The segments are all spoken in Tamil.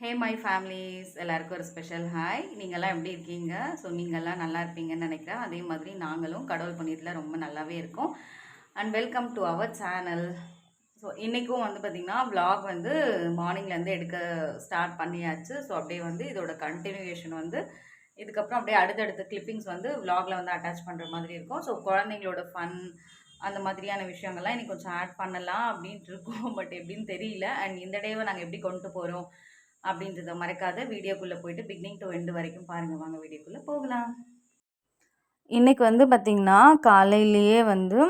ஹே மை ஃபேமிலிஸ் எல்லாருக்கும் ஒரு ஸ்பெஷல் ஹாய் நீங்கள்லாம் எப்படி இருக்கீங்க? ஸோ நீங்கள்லாம் நல்லா இருப்பீங்கன்னு நினைக்கிறேன். அதே மாதிரி நாங்களும் கடவுள் பண்ணியத்தில் ரொம்ப நல்லாவே இருக்கோம். And welcome to our channel so இன்றைக்கும் வந்து பார்த்திங்கன்னா ப்ளாக் வந்து மார்னிங்லேருந்து எடுக்க ஸ்டார்ட் பண்ணியாச்சு. ஸோ அப்படியே வந்து இதோட கண்டினியூவேஷன் வந்து இதுக்கப்புறம் அப்படியே அடுத்தடுத்த கிளிப்பிங்ஸ் வந்து விலாகில் வந்து அட்டாச் பண்ணுற மாதிரி இருக்கும். ஸோ குழந்தைங்களோட ஃபன் அந்த மாதிரியான விஷயங்கள்லாம் இன்னைக்கு கொஞ்சம் ஆட் பண்ணலாம் அப்படின்ட்டு இருக்கோம். பட் எப்படின்னு தெரியல. அண்ட் இந்த டேவை நாங்கள் எப்படி கொண்டு போகிறோம் அப்படின்றத மறக்காத. வீடியோக்குள்ளே போயிட்டு பிகினிங் டு எண்டு வரைக்கும் பாருங்கள் வாங்க வீடியோக்குள்ளே போகலாம். இன்றைக்கி வந்து பார்த்திங்கன்னா காலையிலேயே வந்து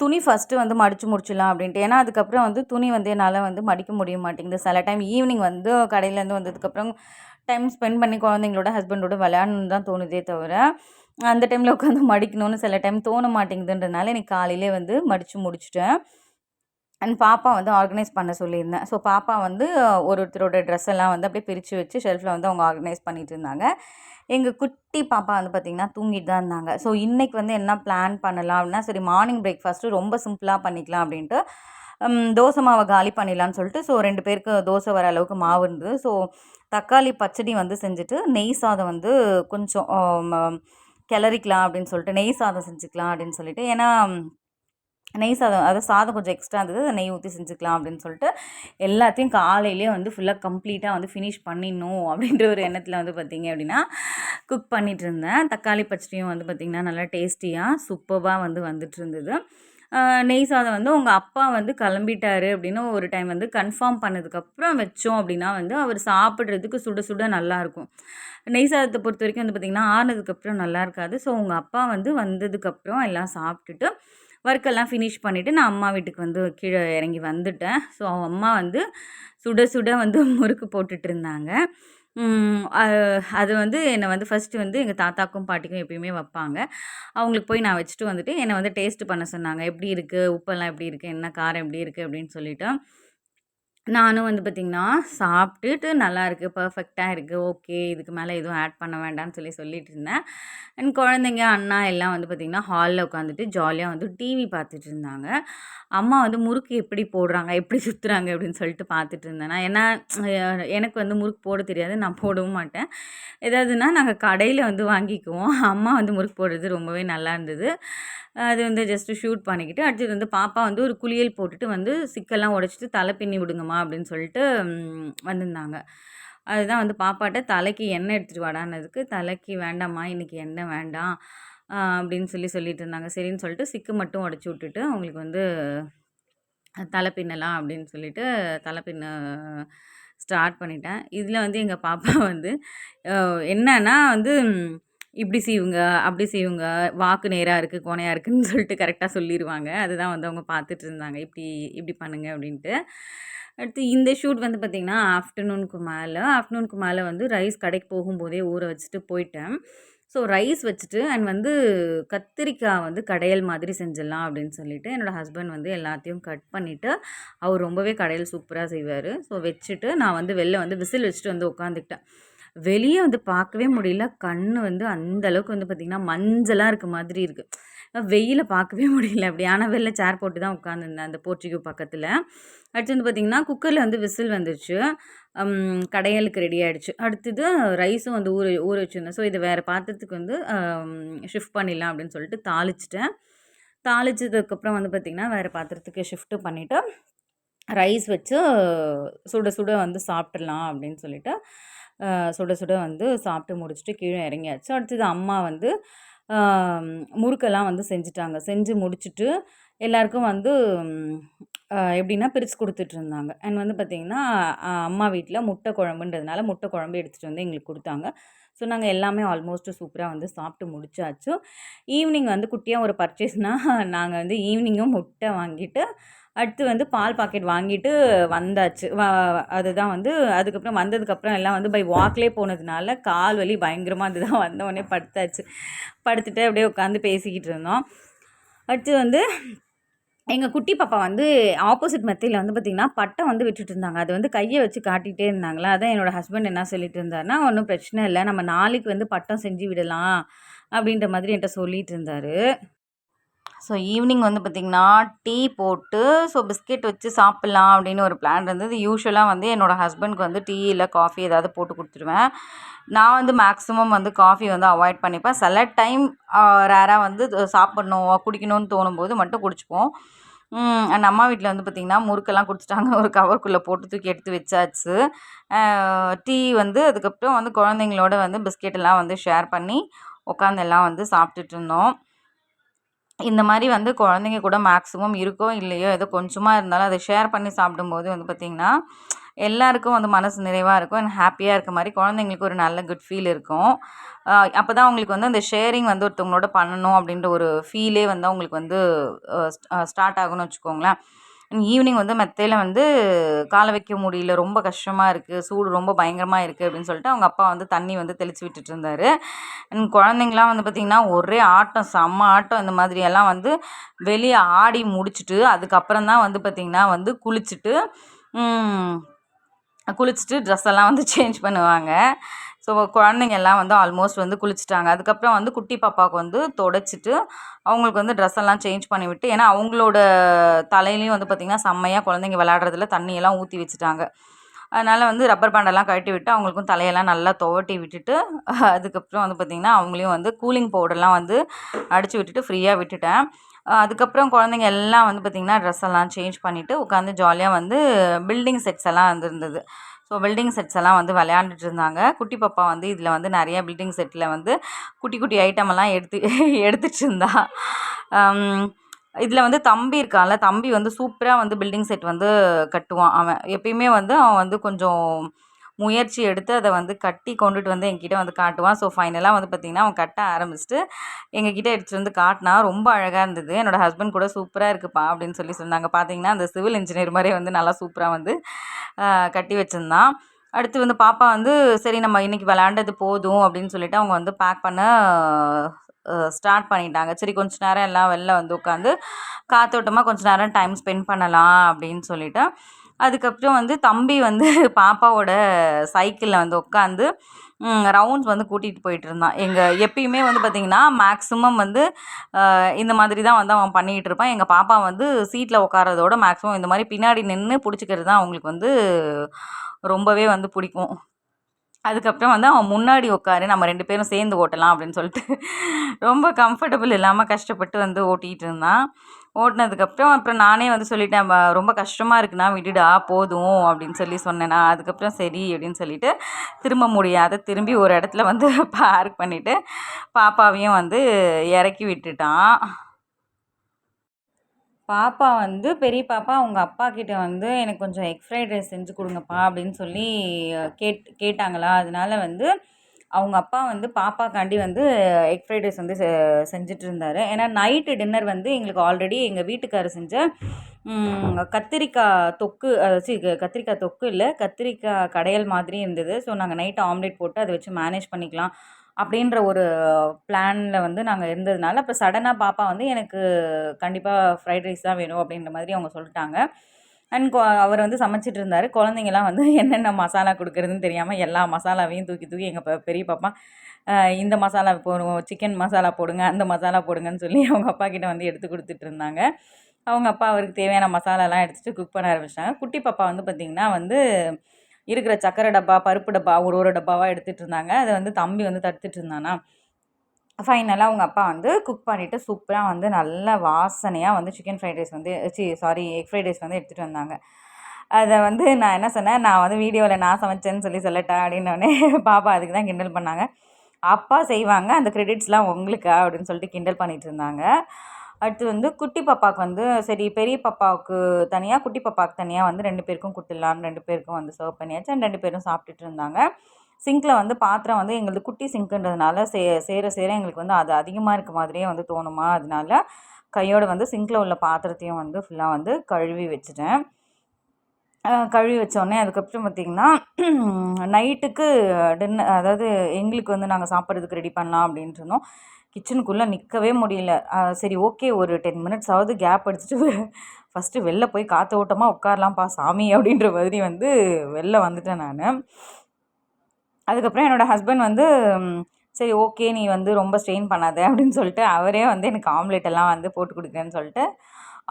துணி ஃபஸ்ட்டு வந்து மடித்து முடிச்சிடலாம் அப்படின்ட்டு. ஏன்னா அதுக்கப்புறம் வந்து துணி வந்து என்னால் வந்து மடிக்க முடிய மாட்டேங்குது. சில டைம் ஈவினிங் வந்து கடையிலேருந்து வந்ததுக்கப்புறம் டைம் ஸ்பெண்ட் பண்ணி குழந்தைங்களோட ஹஸ்பண்டோட விளையாடணுன்னு தான் தோணுதே தவிர அந்த டைமில் உட்காந்து மடிக்கணும்னு சில டைம் தோண மாட்டேங்குதுன்றனால எனக்கு காலையிலே வந்து மடித்து முடிச்சிட்டேன். அண்ட் பாப்பா வந்து ஆர்கனைஸ் பண்ண சொல்லியிருந்தேன். ஸோ பாப்பா வந்து ஒரு ஒருத்தரோட ட்ரெஸ் எல்லாம் வந்து அப்படியே பிரித்து வச்சு ஷெல்ஃபில் வந்து அவங்க ஆர்கனைஸ் பண்ணிட்டு இருந்தாங்க. எங்கள் குட்டி பாப்பா வந்து பார்த்திங்கன்னா தூங்கிட்டு தான் இருந்தாங்க. ஸோ இன்றைக்கி வந்து என்ன பிளான் பண்ணலாம் அப்படின்னா சரி மார்னிங் பிரேக்ஃபாஸ்ட்டு ரொம்ப சிம்பிளாக பண்ணிக்கலாம் அப்படின்ட்டு தோசை மாவை காலி பண்ணிடலான்னு சொல்லிட்டு ஸோ ரெண்டு பேருக்கு தோசை வர அளவுக்கு மாவு இருந்தது. ஸோ தக்காளி பச்சடி வந்து செஞ்சுட்டு நெய் சாதம் வந்து கொஞ்சம் கிளறிக்கலாம் அப்படின்னு சொல்லிட்டு நெய் சாதம் செஞ்சுக்கலாம் அப்படின்னு சொல்லிட்டு. ஏன்னா நெய் சாதம் அதாவது சாதம் கொஞ்சம் எக்ஸ்ட்ரா இருந்தது அதை நெய் ஊற்றி செஞ்சுக்கலாம் அப்படின்னு சொல்லிட்டு எல்லாத்தையும் காலையிலே வந்து ஃபுல்லாக கம்ப்ளீட்டாக வந்து ஃபினிஷ் பண்ணிடணும் அப்படின்ற ஒரு எண்ணத்தில் வந்து பார்த்திங்க அப்படின்னா குக் பண்ணிட்டு இருந்தேன். தக்காளி பச்சடியும் வந்து பார்த்திங்கன்னா நல்லா டேஸ்டியாக சூப்பராக வந்து வந்துட்டு இருந்தது. நெய் சாதம் வந்து உங்கள் அப்பா வந்து கிளம்பிட்டாரு அப்படின்னு ஒரு டைம் வந்து கன்ஃபார்ம் பண்ணதுக்கப்புறம் வச்சோம் அப்படின்னா வந்து அவர் சாப்பிட்றதுக்கு சுட சுட நல்லாயிருக்கும் நெய் சாதத்தை பொறுத்த வரைக்கும் வந்து பார்த்திங்கன்னா ஆறுனதுக்கப்புறம் நல்லா இருக்காது. ஸோ உங்கள் அப்பா வந்து வந்ததுக்கப்புறம் எல்லாம் சாப்பிட்டுட்டு ஒர்க்கெல்லாம் ஃபினிஷ் பண்ணிவிட்டு நான் அம்மா வீட்டுக்கு வந்து கீழே இறங்கி வந்துட்டேன். ஸோ அவங்க அம்மா வந்து சுட சுட வந்து முறுக்கு போட்டுட்டு இருந்தாங்க அது வந்து என்னை வந்து ஃபஸ்ட்டு வந்து எங்கள் தாத்தாக்கும் பாட்டிக்கும் எப்பயுமே வைப்பாங்க. அவங்களுக்கு போய் நான் வச்சுட்டு வந்துட்டு என்னை வந்து டேஸ்ட்டு பண்ண சொன்னாங்க. எப்படி இருக்குது உப்பெல்லாம் எப்படி இருக்குது என்ன காரம் எப்படி இருக்குது அப்படின்னு சொல்லிவிட்டு நானும் வந்து பார்த்திங்கன்னா சாப்பிட்டுட்டு நல்லா இருக்குது பர்ஃபெக்டாக இருக்குது ஓகே இதுக்கு மேலே எதுவும் ஆட் பண்ண வேண்டாம்னு சொல்லி சொல்லிட்டு இருந்தேன். என் குழந்தைங்க அண்ணா எல்லாம் வந்து பார்த்திங்கன்னா ஹாலில் உட்காந்துட்டு ஜாலியாக வந்து டிவி பார்த்துட்டு இருந்தாங்க. அம்மா வந்து முறுக்கு எப்படி போடுறாங்க எப்படி சுற்றுறாங்க அப்படின்னு சொல்லிட்டு பார்த்துட்டு இருந்தேன். ஏன்னா எனக்கு வந்து முறுக்கு போட தெரியாது நான் போடவும் மாட்டேன். ஏதாவதுன்னா நாங்கள் கடையில் வந்து வாங்கிக்குவோம். அம்மா வந்து முறுக்கு போடுறது ரொம்பவே நல்லா இருந்தது. அது வந்து ஜஸ்ட்டு ஷூட் பண்ணிக்கிட்டு அடுத்தது வந்து பாப்பா வந்து ஒரு குளியல் போட்டுட்டு வந்து சிக்கெல்லாம் உடச்சிட்டு தலை பின்னி விடுங்கம்மா அப்படின்னு சொல்லிட்டு வந்திருந்தாங்க. அதுதான் வந்து பாப்பாட்ட தலைக்கு எண்ணெய் எடுத்துகிட்டு வாடானதுக்கு தலைக்கு வேண்டாம்மா இன்னைக்கு எண்ணெய் வேண்டாம். அப்படின்னு சொல்லி சொல்லிட்டு இருந்தாங்க. சரின்னு சொல்லிட்டு சிக்கு மட்டும் உடச்சி விட்டுட்டு அவங்களுக்கு வந்து தலை பின்னலாம் அப்படின்னு சொல்லிட்டு தலை பின்ன ஸ்டார்ட் பண்ணிட்டேன். இதில் வந்து எங்கள் பாப்பா வந்து என்னன்னா வந்து இப்படி செய்வங்க அப்படி செய்வங்க வாக்கு நேராக இருக்குது கோணையாக இருக்குதுன்னு சொல்லிட்டு கரெக்டாக சொல்லிடுவாங்க அதுதான் வந்து அவங்க பார்த்துட்டு இருந்தாங்க. இப்படி இப்படி பண்ணுங்க அப்படின்ட்டு. அடுத்து இந்த ஷூட் வந்து பார்த்திங்கன்னா ஆஃப்டர்நூனுக்கு மேலே ஆஃப்டர்நூனுக்கு மேலே வந்து ரைஸ் கடைக்கு போகும்போதே ஊற வச்சுட்டு போயிட்டேன். ஸோ ரைஸ் வச்சுட்டு அண்ட் வந்து கத்திரிக்காய் வந்து கடையல் மாதிரி செஞ்சிடலாம் அப்படின்னு சொல்லிட்டு என்னோடய ஹஸ்பண்ட் வந்து எல்லாத்தையும் கட் பண்ணிவிட்டு அவர் ரொம்பவே கடையல் சூப்பராக செய்வார். ஸோ வச்சுட்டு நான் வந்து வெளில வந்து விசில் வச்சுட்டு வந்து உட்காந்துக்கிட்டேன். வெளியே வந்து பார்க்கவே முடியல. கண் வந்து அந்த அளவுக்கு வந்து பார்த்திங்கன்னா மஞ்சளாக இருக்க மாதிரி இருக்குது வெயில பார்க்கவே முடியல. அப்படி ஆனால் வெளில சேர் போட்டு தான் உட்காந்துருந்தேன் அந்த போர்ச்சுகோ பக்கத்தில். அடுத்து வந்து பார்த்திங்கன்னா குக்கரில் வந்து விசில் வந்துருச்சு. கடையலுக்கு ரெடி ஆகிடுச்சு அடுத்தது ரைஸும் வந்து ஊற ஊற வச்சுருந்தேன். ஸோ இதை வேறு பாத்திரத்துக்கு வந்து ஷிஃப்ட் பண்ணிடலாம் அப்படின்னு சொல்லிட்டு தாளிச்சிட்டேன். தாளிச்சதுக்கப்புறம் வந்து பார்த்திங்கன்னா வேறு பாத்திரத்துக்கு ஷிஃப்ட்டு பண்ணிவிட்டு ரைஸ் வச்சு சுட சுட வந்து சாப்பிட்றலாம் அப்படின்னு சொல்லிட்டு சுட சுட வந்து சாப்பிட்டு முடிச்சுட்டு கீழே இறங்கியாச்சு. அடுத்தது அம்மா வந்து முறுக்கெல்லாம் வந்து செஞ்சுட்டாங்க. செஞ்சு முடிச்சுட்டு எல்லாருக்கும் வந்து எப்படின்னா பிரித்து கொடுத்துட்டு இருந்தாங்க. அண்ட் வந்து பார்த்திங்கன்னா அம்மா வீட்டில் முட்டை குழம்புன்றதுனால முட்டை குழம்பு எடுத்துகிட்டு வந்து எங்களுக்கு கொடுத்தாங்க. ஸோ நாங்கள் எல்லாமே ஆல்மோஸ்ட் சூப்பராக வந்து சாப்பிட்டு முடிச்சாச்சு. ஈவினிங் வந்து குட்டியாக ஒரு பர்ச்சேஸ்னால் நாங்கள் வந்து ஈவினிங்கும் முட்டை வாங்கிட்டு அடுத்து வந்து பால் பாக்கெட் வாங்கிட்டு வந்தாச்சு. அதுதான் வந்து அதுக்கப்புறம் வந்ததுக்கப்புறம் எல்லாம் வந்து பை வாக்லே போனதுனால கால் வலி பயங்கரமாக அதுதான் வந்தவொடனே படுத்தாச்சு. படுத்துட்டு அப்படியே உட்காந்து பேசிக்கிட்டு இருந்தோம். அடுத்து வந்து எங்கள் குட்டி பாப்பா வந்து ஆப்போசிட் மெத்தையில் வந்து பார்த்திங்கன்னா பட்டம் வந்து விட்டுட்டு இருந்தாங்க. அது வந்து கையை வச்சு காட்டிகிட்டே இருந்தாங்களா? அதான் என்னோடய ஹஸ்பண்ட் என்ன சொல்லிட்டு இருந்தாருன்னா ஒன்றும் பிரச்சனை இல்லை. நம்ம நாளைக்கு வந்து பட்டம் செஞ்சு விடலாம். அப்படின்ற மாதிரி என்கிட்ட சொல்லிட்டு இருந்தார். ஸோ ஈவினிங் வந்து பார்த்திங்கன்னா டீ போட்டு ஸோ பிஸ்கெட் வச்சு சாப்பிட்லாம் அப்படின்னு ஒரு பிளான் இருந்தது. யூஸ்வலாக வந்து என்னோடய ஹஸ்பண்ட்க்கு வந்து டீ இல்லை காஃபி ஏதாவது போட்டு கொடுத்துருவேன். நான் வந்து மேக்ஸிமம் வந்து காஃபி வந்து அவாய்ட் பண்ணிப்பேன். சில டைம் ரேராக வந்து சாப்பிட்ணும் குடிக்கணும்னு தோணும்போது மட்டும் குடிச்சுப்போம். என் அம்மா வீட்டில் வந்து பார்த்திங்கன்னா முறுக்கெல்லாம் குடிச்சிட்டாங்க. ஒரு கவருக்குள்ளே போட்டு தூக்கி எடுத்து வச்சாச்சு. டீ வந்து அதுக்கப்புறம் வந்து குழந்தைங்களோட வந்து பிஸ்கெட்டெல்லாம் வந்து ஷேர் பண்ணி உட்காந்து எல்லாம் வந்து சாப்பிட்டுட்டு இருந்தோம். இந்த மாதிரி வந்து குழந்தைங்க கூட மேக்ஸிமம் இருக்கோ இல்லையோ ஏதோ கொஞ்சமாக இருந்தாலும் அதை ஷேர் பண்ணி சாப்பிடும்போது வந்து பார்த்திங்கன்னா எல்லாருக்கும் வந்து மனசு நிறைவாக இருக்கும் அண்ட் ஹாப்பியாக இருக்க மாதிரி குழந்தைங்களுக்கு ஒரு நல்ல குட் ஃபீல் இருக்கும். அப்போ தான் அவங்களுக்கு வந்து அந்த ஷேரிங் வந்து ஒருத்தவங்களோட பண்ணணும் அப்படின்ற ஒரு ஃபீலே வந்து அவங்களுக்கு வந்து ஸ்டார்ட் ஆகும்னு வச்சுக்கோங்களேன். ஈவினிங் வந்து மெத்தையில் வந்து காலை வைக்க முடியல ரொம்ப கஷ்டமாக இருக்குது சூடு ரொம்ப பயங்கரமாக இருக்குது அப்படின்னு சொல்லிட்டு அவங்க அப்பா வந்து தண்ணி வந்து தெளித்து விட்டுட்டு இருந்தார். குழந்தைங்களாம் வந்து பார்த்திங்கன்னா ஒரே ஆட்டம் செம்ம ஆட்டம். இந்த மாதிரியெல்லாம் வந்து வெளியே ஆடி முடிச்சுட்டு அதுக்கப்புறம் தான் வந்து பார்த்திங்கன்னா வந்து குளிச்சுட்டு குளிச்சுட்டு ட்ரெஸ் எல்லாம் வந்து சேஞ்ச் பண்ணுவாங்க. ஸோ குழந்தைங்க எல்லாம் வந்து ஆல்மோஸ்ட் வந்து குளிச்சுட்டாங்க. அதுக்கப்புறம் வந்து குட்டி பாப்பாவுக்கு வந்து தொடச்சிட்டு அவங்களுக்கு வந்து ட்ரெஸ் எல்லாம் சேஞ்ச் பண்ணி விட்டு ஏன்னா அவங்களோட தலையிலையும் வந்து பார்த்திங்கன்னா செம்மையாக குழந்தைங்க விளையாடுறதுல தண்ணியெல்லாம் ஊற்றி வச்சுட்டாங்க. அதனால் வந்து ரப்பர் பேண்டெல்லாம் கழட்டி விட்டு அவங்களுக்கும் தலையெல்லாம் நல்லா துவட்டி விட்டுட்டு அதுக்கப்புறம் வந்து பார்த்திங்கன்னா அவங்களையும் வந்து கூலிங் பவுடர்லாம் வந்து அடித்து விட்டுட்டு ஃப்ரீயாக விட்டுட்டேன். அதுக்கப்புறம் குழந்தைங்க எல்லாம் வந்து பார்த்திங்கன்னா ட்ரெஸ் எல்லாம் சேஞ்ச் பண்ணிவிட்டு உட்காந்து ஜாலியாக வந்து பில்டிங் செட்ஸ் எல்லாம் வந்துருந்தது ஸோ பில்டிங் செட்ஸ் எல்லாம் வந்து விளையாண்டுட்டு இருந்தாங்க. குட்டி பாப்பா வந்து இதில் வந்து நிறைய பில்டிங் செட்டில் வந்து குட்டி குட்டி ஐட்டம் எல்லாம் எடுத்து எடுத்துகிட்டு இருந்தா. இதில் வந்து தம்பி இருக்கான்ல தம்பி வந்து சூப்பராக வந்து பில்டிங் செட் வந்து கட்டுவான். அவன் எப்பயுமே வந்து அவன் வந்து கொஞ்சம் முயற்சி எடுத்து அதை வந்து கட்டி கொண்டுட்டு வந்து எங்கிட்ட வந்து காட்டுவான். ஸோ ஃபைனலாக வந்து பார்த்திங்கன்னா அவன் கட்ட ஆரம்பிச்சுட்டு எங்ககிட்ட எடுத்துகிட்டு வந்து காட்டினா ரொம்ப அழகாக இருந்தது. என்னோடய ஹஸ்பண்ட் கூட சூப்பராக இருக்குப்பா அப்படின்னு சொல்லி சொன்னாங்க. பார்த்தீங்கன்னா அந்த சிவில் இன்ஜினியர் மாதிரியே வந்து நல்லா சூப்பராக வந்து கட்டி வச்சுருந்தான். அடுத்து வந்து பாப்பா வந்து சரி நம்ம இன்றைக்கி விளாண்டது போதும் அப்படின்னு சொல்லிட்டு அவங்க வந்து பேக் பண்ண ஸ்டார்ட் பண்ணிட்டாங்க. சரி கொஞ்ச நேரம் எல்லாம் வெளில வந்து உட்காந்து காத்தோட்டமாக கொஞ்ச நேரம் டைம் ஸ்பெண்ட் பண்ணலாம் அப்படின்னு சொல்லிவிட்டு அதுக்கப்புறம் வந்து தம்பி வந்து பாப்பாவோட சைக்கிளில் வந்து உட்காந்து ரவுண்ட்ஸ் வந்து கூட்டிகிட்டு போயிட்டு இருந்தான். எங்கள் எப்பயுமே வந்து பார்த்திங்கன்னா மேக்ஸிமம் வந்து இந்த மாதிரி தான் வந்து அவன் பண்ணிகிட்டு இருப்பான். எங்கள் பாப்பா வந்து சீட்டில் உட்காரதோட மேக்ஸிமம் இந்த மாதிரி பின்னாடி நின்று பிடிச்சிக்கிறது தான் அவங்களுக்கு வந்து ரொம்பவே வந்து பிடிக்கும். அதுக்கப்புறம் வந்து அவன் முன்னாடி உட்காரு நம்ம ரெண்டு பேரும் சேர்ந்து ஓட்டலாம் அப்படின்னு சொல்லிட்டு. ரொம்ப கம்ஃபர்டபுள் இல்லாமல் கஷ்டப்பட்டு வந்து ஓட்டிகிட்டு இருந்தான். ஓட்டினதுக்கப்புறம் அப்புறம் நானே வந்து சொல்லிட்டேன் ரொம்ப கஷ்டமாக இருக்குண்ணா விடுடா போதும் அப்படின்னு சொல்லி சொன்னேன்னா அதுக்கப்புறம் சரி அப்படின்னு சொல்லிட்டு திரும்ப முடியாத திரும்பி ஒரு இடத்துல வந்து பார்க் பண்ணிவிட்டு பாப்பாவையும் வந்து இறக்கி விட்டுட்டான். பாப்பா வந்து பெரிய பாப்பா அவங்க அப்பா கிட்ட வந்து எனக்கு கொஞ்சம் எக் ஃப்ரைட் ரைஸ் செஞ்சு கொடுங்கப்பா அப்படின்னு சொல்லி கேட் கேட்டாங்களா? அதனால வந்து அவங்க அப்பா வந்து பாப்பாக்காண்டி வந்து எக் ஃப்ரைட் ரைஸ் வந்து செ செஞ்சுட்டு இருந்தார். ஏன்னா நைட்டு டின்னர் வந்து எங்களுக்கு ஆல்ரெடி எங்கள் வீட்டுக்காரர் செஞ்ச கத்திரிக்காய் தொக்கு சி கத்திரிக்காய் தொக்கு இல்லை கத்திரிக்காய் கடையல் மாதிரி இருந்தது. ஸோ நாங்கள் நைட்டு ஆம்லேட் போட்டு அதை வச்சு மேனேஜ் பண்ணிக்கலாம். அப்படின்ற ஒரு பிளானில் வந்து நாங்கள் இருந்ததுனால இப்போ சடனாக பாப்பா வந்து எனக்கு கண்டிப்பாக ஃப்ரைட் ரைஸ் தான் வேணும் அப்படின்ற மாதிரி அவங்க சொல்லிட்டாங்க. அண்ட் அவர் வந்து சமைச்சிட்டு இருந்தார். குழந்தைங்கலாம் வந்து என்னென்ன மசாலா கொடுக்குறதுன்னு தெரியாமல் எல்லா மசாலாவையும் தூக்கி தூக்கி எங்கள் பெரிய பாப்பா இந்த மசாலா போடுவோம் சிக்கன் மசாலா போடுங்க அந்த மசாலா போடுங்கன்னு சொல்லி அவங்க அப்பா கிட்ட வந்து எடுத்து கொடுத்துட்டு இருந்தாங்க. அவங்க அப்பா அவருக்கு தேவையான மசாலாலாம் எடுத்துகிட்டு குக் பண்ண ஆரம்பிச்சிட்டாங்க. குட்டி பாப்பா வந்து பார்த்திங்கன்னா வந்து இருக்கிற சக்கரை டப்பா பருப்பு டப்பா ஒரு ஒரு டப்பாவாக எடுத்துகிட்டு இருந்தாங்க. அதை வந்து தம்பி வந்து தடுத்துட்டு இருந்தானா. ஃபைனலாக அவங்க அப்பா வந்து குக் பண்ணிவிட்டு சூப்பராக வந்து நல்ல வாசனையாக வந்து சிக்கன் ஃப்ரைட் ரைஸ் வந்து சி சாரி எக் ஃப்ரைட் ரைஸ் வந்து எடுத்துகிட்டு வந்தாங்க. அதை வந்து நான் என்ன சொன்னேன் நான் வந்து வீடியோவில் நான் சமைச்சேன்னு சொல்லி சொல்லட்டேன் அப்படின்னோடனே பாப்பா அதுக்கு தான் கிண்டல் பண்ணாங்க. அப்பா செய்வாங்க அந்த கிரெடிட்ஸ்லாம் உங்களுக்கா அப்படின்னு சொல்லிட்டு கிண்டல் பண்ணிகிட்டு இருந்தாங்க. அடுத்து வந்து குட்டி பாப்பாவுக்கு வந்து சரி பெரிய பாப்பாவுக்கு தனியாக குட்டி பாப்பாவுக்கு தனியாக வந்து ரெண்டு பேருக்கும் கொடுத்துடலான்னு ரெண்டு பேருக்கும் வந்து சர்வ் பண்ணியாச்சு. அண்ட் ரெண்டு பேரும் சாப்பிட்டுட்டு இருந்தாங்க. சிங்கில் வந்து பாத்திரம் வந்து எங்களது குட்டி சிங்க்குன்றதுனால சே சேர சேர எங்களுக்கு வந்து அது அதிகமாக இருக்க மாதிரியே வந்து தோணுமா? அதனால கையோடு வந்து சிங்கில் உள்ள பாத்திரத்தையும் வந்து ஃபுல்லாக வந்து கழுவி வச்சுட்டேன். கழுவி வச்சோடனே அதுக்கப்புறம் பார்த்திங்கன்னா நைட்டுக்கு டின்னர் அதாவது எங்களுக்கு வந்து நாங்கள் சாப்பிட்றதுக்கு ரெடி பண்ணலாம் அப்படின்ட்டு இருந்தோம். கிச்சனுக்குள்ளே நிற்கவே முடியல. சரி ஓகே ஒரு டென் மினிட்ஸ் ஆகுது கேப் அடிச்சுட்டு ஃபஸ்ட்டு வெளில போய் காற்று ஓட்டமாக உட்காரலாம்ப்பா சாமி அப்படின்ற மாதிரி வந்து வெளில வந்துட்டேன் நான். அதுக்கப்புறம் என்னோடய ஹஸ்பண்ட் வந்து சரி ஓகே நீ வந்து ரொம்ப ஸ்ட்ரெயின் பண்ணாத அப்படின்னு சொல்லிட்டு அவரே வந்து எனக்கு ஆம்லெட் எல்லாம் வந்து போட்டு கொடுக்குறேன்னு சொல்லிட்டு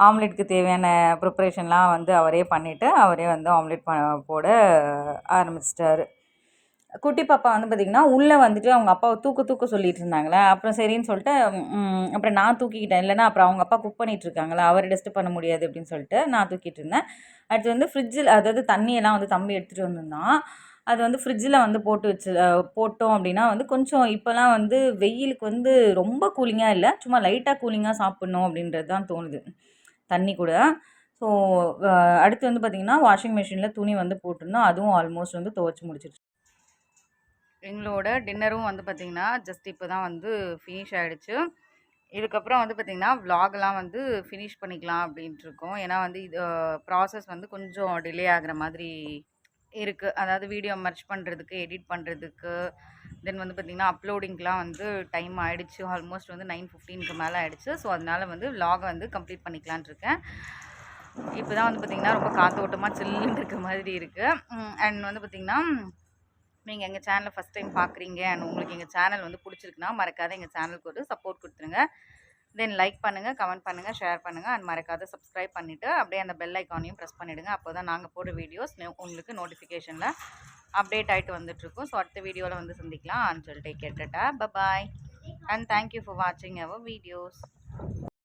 ஆம்லெட்டுக்கு தேவையான ப்ரிப்ரேஷன்லாம் வந்து அவரே பண்ணிவிட்டு அவரே வந்து ஆம்லெட் ப போட ஆரம்பிச்சிட்டாரு. குட்டி பாப்பா வந்து பார்த்திங்கன்னா உள்ளே வந்துட்டு அவங்க அப்பாவை தூக்க தூக்க சொல்லிட்டு இருந்தாங்களே அப்புறம் சரின்னு சொல்லிட்டு அப்புறம் நான் தூக்கிக்கிட்டேன். இல்லைன்னா அப்புறம் அவங்க அப்பா குக் பண்ணிட்டு இருக்காங்களே அவர் டிஸ்டர்ப் பண்ண முடியாது அப்படின்னு சொல்லிட்டு நான் தூக்கிட்டு இருந்தேன். அடுத்து வந்து ஃப்ரிட்ஜில் அதாவது தண்ணியெல்லாம் வந்து தம்பி எடுத்துகிட்டு வந்திருந்தான். அது வந்து ஃப்ரிட்ஜில் வந்து போட்டு வச்சு போட்டோம் அப்படின்னா வந்து கொஞ்சம் இப்போலாம் வந்து வெயிலுக்கு வந்து ரொம்ப கூலிங்காக இல்லை. சும்மா லைட்டாக கூலிங்காக சாப்பிட்ணும் அப்படின்றது தான் தோணுது. தண்ணி கூட. ஸோ அடுத்து வந்து பார்த்திங்கன்னா வாஷிங் மிஷினில் துணி வந்து போட்டிருந்தோம். அதுவும் ஆல்மோஸ்ட் வந்து துவைச்சி முடிச்சிருச்சு. எங்களோட டின்னரும் வந்து பார்த்திங்கன்னா ஜஸ்ட் இப்போ தான் வந்து ஃபினிஷ் ஆகிடுச்சு இதுக்கப்புறம் வந்து பார்த்திங்கன்னா விலாகெலாம் வந்து ஃபினிஷ் பண்ணிக்கலாம் அப்படின்ட்டு இருக்கோம் ஏன்னா வந்து இது ப்ராசஸ் வந்து கொஞ்சம் டிலே ஆகிற மாதிரி இருக்குது அதாவது வீடியோ மர்ச் பண்ணுறதுக்கு எடிட் பண்ணுறதுக்கு தென் வந்து பார்த்திங்கன்னா அப்லோடிங்க்கெலாம் வந்து டைம் ஆகிடுச்சு ஆல்மோஸ்ட் வந்து நைன் ஃபிஃப்டீனுக்கு மேலே ஆகிடுச்சு ஸோ அதனால் வந்து விலாகை வந்து கம்ப்ளீட் பண்ணிக்கலான் இருக்கேன் இப்போ தான் வந்து பார்த்திங்கன்னா ரொம்ப காத்தோட்டமாக சில்லுன்னு இருக்க மாதிரி இருக்குது அண்ட் வந்து பார்த்திங்கன்னா நீங்கள் எங்கள் சேனலை ஃபஸ்ட் டைம் பார்க்குறீங்க அண்ட் உங்களுக்கு எங்கள் சேனல் வந்து பிடிச்சிருக்குன்னா மறக்காத எங்கள் சேனலுக்கு ஒரு சப்போர்ட் கொடுத்துருங்க. தென் லைக் பண்ணுங்கள் கமெண்ட் பண்ணுங்கள் ஷேர் பண்ணுங்கள் அண்ட் மறக்காத சப்ஸ்கிரைப் பண்ணிவிட்டு அப்படியே அந்த பெல் ஐக்கானையும் ப்ரெஸ் பண்ணிவிடுங்க அப்போ தான் நாங்கள் போடுற வீடியோஸ் உங்களுக்கு நோட்டிஃபிகேஷனில் அப்டேட் ஆகிட்டு வந்துட்டுருக்கோம். ஸோ அடுத்த வீடியோவில் வந்து சந்திக்கலாம். அண்ட் சொல்லிட்டு கேட்டுட்டா பாய் அண்ட் தேங்க்யூ ஃபார் வாட்சிங் அவர் வீடியோஸ்